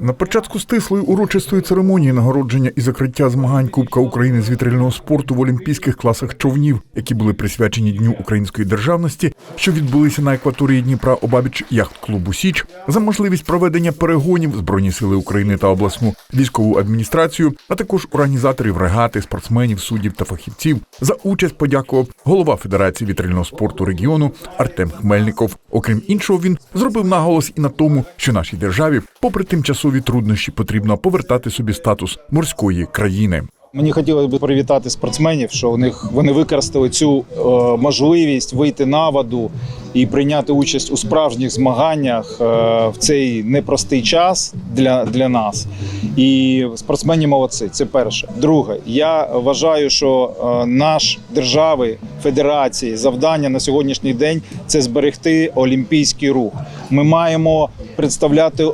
На початку стислої урочистої церемонії нагородження і закриття змагань Кубка України з вітрильного спорту в олімпійських класах човнів, які були присвячені Дню української державності, що відбулися на екваторії Дніпра обабіч яхт-клубу Січ, за можливість проведення перегонів Збройні сили України та обласну військову адміністрацію, а також організаторів регати, спортсменів, суддів та фахівців. За участь подякував голова Федерації вітрильного спорту регіону Артем Хмельников. Окрім іншого, він зробив наголос і на тому, що нашій державі, попри тимчасові труднощі, потрібно повертати собі статус морської країни. Мені хотілося б привітати спортсменів, що у них вони використали цю е, можливість вийти на воду і прийняти участь у справжніх змаганнях е, в цей непростий час для, для нас. І спортсмені молодці. Це перше. Друге, я вважаю, що е, наш держави, федерації, завдання на сьогоднішній день це зберегти олімпійський рух. Ми маємо представляти е,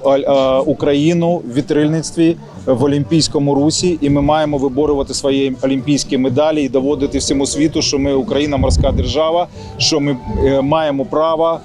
Україну в вітрильництві в олімпійському русі, і ми маємо виборювати свої олімпійські медалі і доводити всьому світу, що ми Україна морська держава, що ми е, маємо право.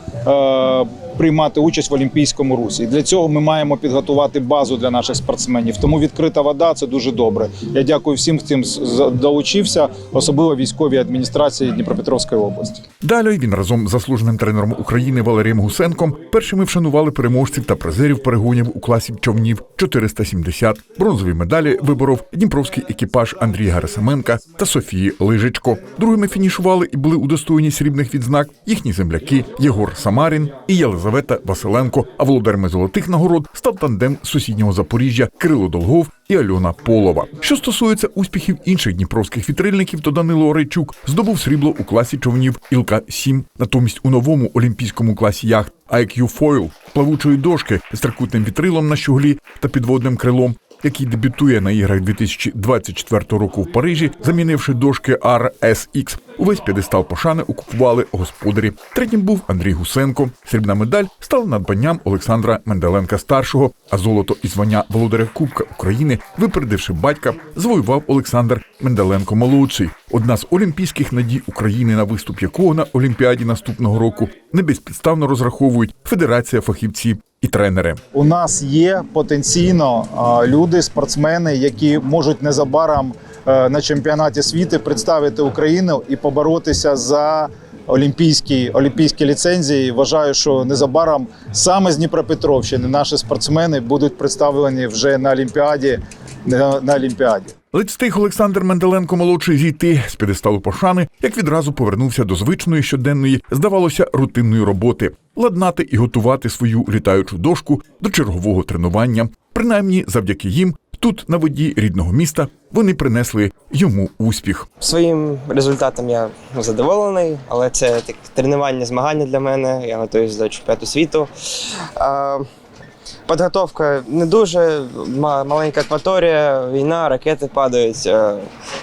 Приймати участь в олімпійському русі І для цього ми маємо підготувати базу для наших спортсменів. Тому відкрита вода це дуже добре. Я дякую всім, хто долучився, особливо військовій адміністрації Дніпропетровської області. Далі він разом з заслуженим тренером України Валерієм Гусенком першими вшанували переможців та призерів перегонів у класі човнів 470. Бронзові медалі виборов Дніпровський екіпаж Андрія Герасименка та Софії Лижичко. Другими фінішували і були удостоєні срібних відзнак їхні земляки Єгор Самарін і Єлизавета Василенко. А володарями золотих нагород став тандем сусіднього Запоріжжя Кирило Долгов і Альона Полова. Що стосується успіхів інших дніпровських вітрильників, то Данило Орейчук здобув срібло у класі човнів Ілка 7 Натомість у новому олімпійському класі яхт IQ Foil плавучої дошки з трикутним вітрилом на щуглі та підводним крилом. Який дебютує на іграх 2024 року в Парижі, замінивши дошки RSX. Увесь п'єдестал пошани окупували господарі. Третім був Андрій Гусенко. Срібна медаль стала надбанням Олександра Менделенка старшого, а золото і звання володаря Кубка України, випередивши батька, завоював Олександр Менделенко молодший. Одна з олімпійських надій України, на виступ якого на Олімпіаді наступного року не безпідставно розраховують Федерація фахівців і тренери. У нас є потенційно люди, спортсмени, які можуть незабаром е, на чемпіонаті світу представити Україну і поборотися за олімпійські, олімпійські ліцензії. Вважаю, що незабаром саме з Дніпропетровщини наші спортсмени будуть представлені вже на Олімпіаді. На, на Олімпіаді. Ледь встиг Олександр Менделенко молодший зійти з п'єдесталу пошани, як відразу повернувся до звичної щоденної, здавалося, рутинної роботи ладнати і готувати свою літаючу дошку до чергового тренування. Принаймні, завдяки їм, тут на воді рідного міста, вони принесли йому успіх. Своїм результатом я задоволений, але це так, тренування, змагання для мене. Я готуюсь до чемпіонату світу. А, підготовка не дуже ма- маленька акваторія, війна, ракети падають.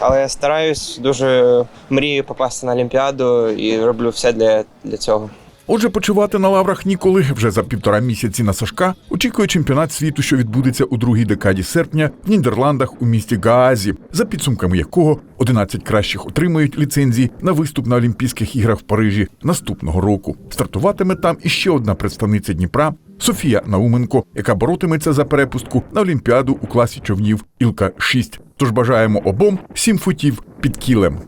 Але я стараюсь, дуже мрію попасти на Олімпіаду і роблю все для, для цього. Отже, почувати на лаврах ніколи вже за півтора місяці на Сашка очікує чемпіонат світу, що відбудеться у другій декаді серпня в Нідерландах у місті Гаазі, за підсумками якого 11 кращих отримають ліцензії на виступ на Олімпійських іграх в Парижі наступного року. Стартуватиме там іще одна представниця Дніпра. Софія Науменко, яка боротиметься за перепустку на Олімпіаду у класі човнів Ілка 6 Тож бажаємо обом сім футів під кілем.